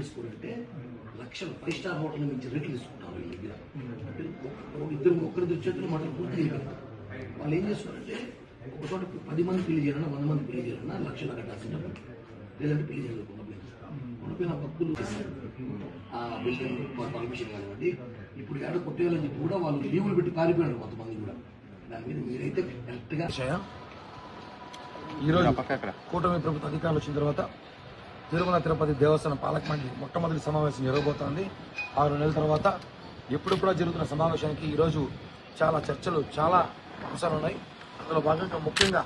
చేసుకోరంటే లక్షలు five star hotel నుంచి రేట్లు తీసుకుంటారు వీళ్ళ దగ్గర. అంటే ఇద్దరు ఒకరిద్దరు చేతులు మాటలు పూర్తి వాళ్ళు ఏం చేస్తున్నారంటే ఒక చోట పది మంది పెళ్ళి చేయాలన్నా వంద మంది పెళ్ళి చేయాలన్నా లక్షలు కట్టాల్సిన. లేదంటే పెళ్ళి ఉండిపోయిన భక్తులు ఆ బిల్డింగ్ పర్మిషన్ కానివ్వండి. ఇప్పుడు ఏడ కొట్టేయాలని చెప్పి కూడా వాళ్ళు లీవులు పెట్టి పారిపోయారు కొంతమంది కూడా. దాని మీద మీరైతే కరెక్ట్గా ఈరోజు కూటమి ప్రభుత్వ అధికారులు వచ్చిన తర్వాత తిరుమల తిరుపతి దేవస్థానం పాలక మండలి మొట్టమొదటి సమావేశం జరగబోతోంది. ఆరు నెలల తర్వాత ఎప్పుడెప్పుడో జరుగుతున్న సమావేశానికి ఈరోజు చాలా చర్చలు చాలా అంశాలు ఉన్నాయి. అందులో భాగంగా ముఖ్యంగా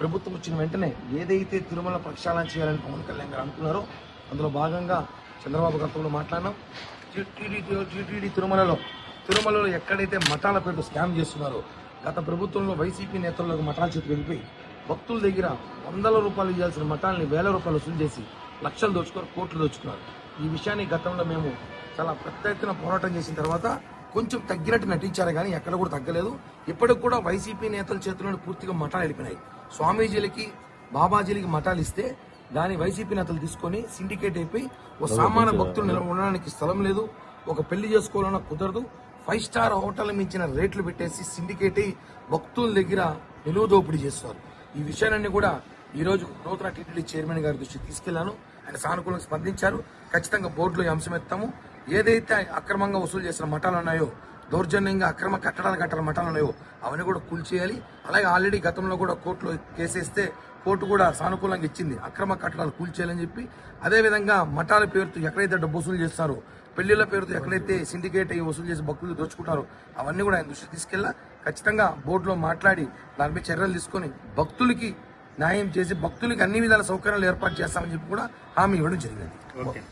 ప్రభుత్వం వచ్చిన వెంటనే ఏదైతే తిరుమల ప్రక్షాళన చేయాలని పవన్ కళ్యాణ్ గారు అనుకున్నారో అందులో భాగంగా చంద్రబాబు గారితో మాట్లాడినాం. టీటీడీ తిరుమలలో తిరుమలలో ఎక్కడైతే మఠాల పేరుతో స్కామ్ చేస్తున్నారో గత ప్రభుత్వంలో వైసీపీ నేతలకు మఠాల చేతికి వెళ్ళిపోయి భక్తుల దగ్గర వందల రూపాయలు ఇవ్వాల్సిన మఠాలని వేల రూపాయలు వసూలు చేసి లక్షలు దోచుకొని కోట్లు దోచుకున్నారు ఈ విషయాన్ని గతంలో మేము చాలా పెద్ద ఎత్తున పోరాటం చేసిన తర్వాత కొంచెం తగ్గినట్టు నటించారు కానీ ఎక్కడ కూడా తగ్గలేదు. ఇప్పటికి కూడా వైసీపీ నేతల చేతిలోని పూర్తిగా మఠాలు వెళ్ళిపోయినాయి. స్వామీజీలకి బాబాజీలకి మఠాలు ఇస్తే దాని వైసీపీ నేతలు తీసుకొని సిండికేట్ అయిపోయి ఓ సామాన్య భక్తులు నిలవ ఉండడానికి స్థలం లేదు. ఒక పెళ్ళి చేసుకోవాలన్నా కుదరదు. ఫైవ్ స్టార్ హోటల్ మించిన రేట్లు పెట్టేసి సిండికేట్ అయి భక్తుల దగ్గర నిలువ దోపిడీ చేస్తారు. ఈ విషయాలన్నీ కూడా ఈరోజు నూతన టీటీడీ చైర్మన్ గారి దృష్టికి తీసుకెళ్ళాను. ఆయన సానుకూలంగా స్పందించారు. ఖచ్చితంగా బోర్డులో ఈ అంశం ఎత్తాము. ఏదైతే అక్రమంగా వసూలు చేసిన మఠాలు ఉన్నాయో దౌర్జన్యంగా అక్రమ కట్టడాలు కట్టాల మఠాలు ఉన్నాయో అవన్నీ కూడా కూల్చేయాలి అలాగే ఆల్రెడీ గతంలో కూడా కోర్టులో కేసేస్తే కోర్టు కూడా సానుకూలంగా ఇచ్చింది. అక్రమ కట్టడాలు కూల్చేయాలని చెప్పి. అదేవిధంగా మఠాల పేరుతో ఎక్కడైతే డబ్బు వసూలు చేస్తారో పెళ్ళిళ్ళ పేరుతో ఎక్కడైతే సిండికేట్ అయ్యి వసూలు చేసి భక్తులు దోచుకుంటారో అవన్నీ కూడా ఆయన దృష్టికి తీసుకెళ్ళా ఖచ్చితంగా బోర్డులో మాట్లాడి దానిపై చర్యలు తీసుకొని భక్తులకి న్యాయం చేసి భక్తులకు అన్ని విధాల సౌకర్యాలు ఏర్పాటు చేస్తామని చెప్పి కూడా హామీ ఇవ్వడం జరిగింది.